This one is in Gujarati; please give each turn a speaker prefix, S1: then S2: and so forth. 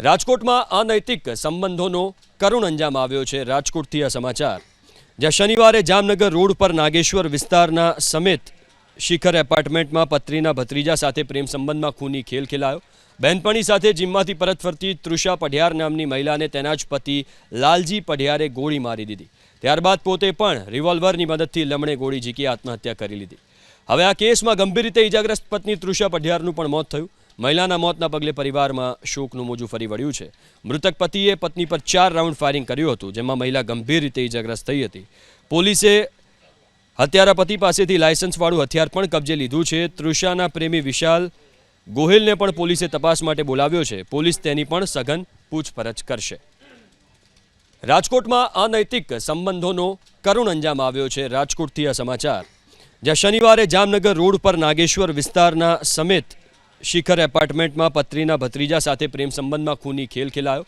S1: રાજકોટમાં અનૈતિક સંબંધોનો કરુણ અંજામ આવ્યો છે. રાજકોટથી આ સમાચાર. જ્યાં શનિવારે જામનગર રોડ પર નાગેશ્વર વિસ્તારના સમેત શિખર એપાર્ટમેન્ટમાં પત્રીના ભત્રીજા સાથે પ્રેમ સંબંધમાં ખૂની ખેલ ખેલાયો. બહેનપણી સાથે જીમમાંથી પરત ફરતી તૃષા પઢિયાર નામની મહિલાને તેના જ પતિ લાલજી પઢિયારે ગોળી મારી દીધી. ત્યારબાદ પોતે પણ રિવોલ્વરની મદદથી લમણે ગોળી ઝીકી આત્મહત્યા કરી લીધી. હવે આ કેસમાં ગંભીર રીતે ઇજાગ્રસ્ત પત્ની તૃષા પઢિયારનું પણ મોત થયું. મહિલાના મોતના પગલે પરિવારમાં શોકનું મોજું ફરી વળ્યું છે. મૃતક પતિએ પત્ની પર ચાર રાઉન્ડ ફાયરિંગ કર્યું હતું, જેમાં મહિલા ગંભીર રીતે ઇજાગ્રસ્ત થઈ હતી. પોલીસે હત્યારા પતિ પાસેથી લાયસન્સવાળું હથિયાર પણ કબજે લીધું છે. તૃષાના પ્રેમી વિશાલ ગોહિલને પણ પોલીસે તપાસ માટે બોલાવ્યો છે. પોલીસ તેની પણ સઘન પૂછપરછ કરશે. રાજકોટમાં અનૈતિક સંબંધોનો કરુણ અંજામ આવ્યો છે. રાજકોટથી આ સમાચાર. જ્યાં શનિવારે જામનગર રોડ પર નાગેશ્વર વિસ્તારના સમેત શિખર એપાર્ટમેન્ટમાં પત્રીના ભત્રીજા સાથે પ્રેમ સંબંધમાં ખૂની ખેલ ખેલાયો.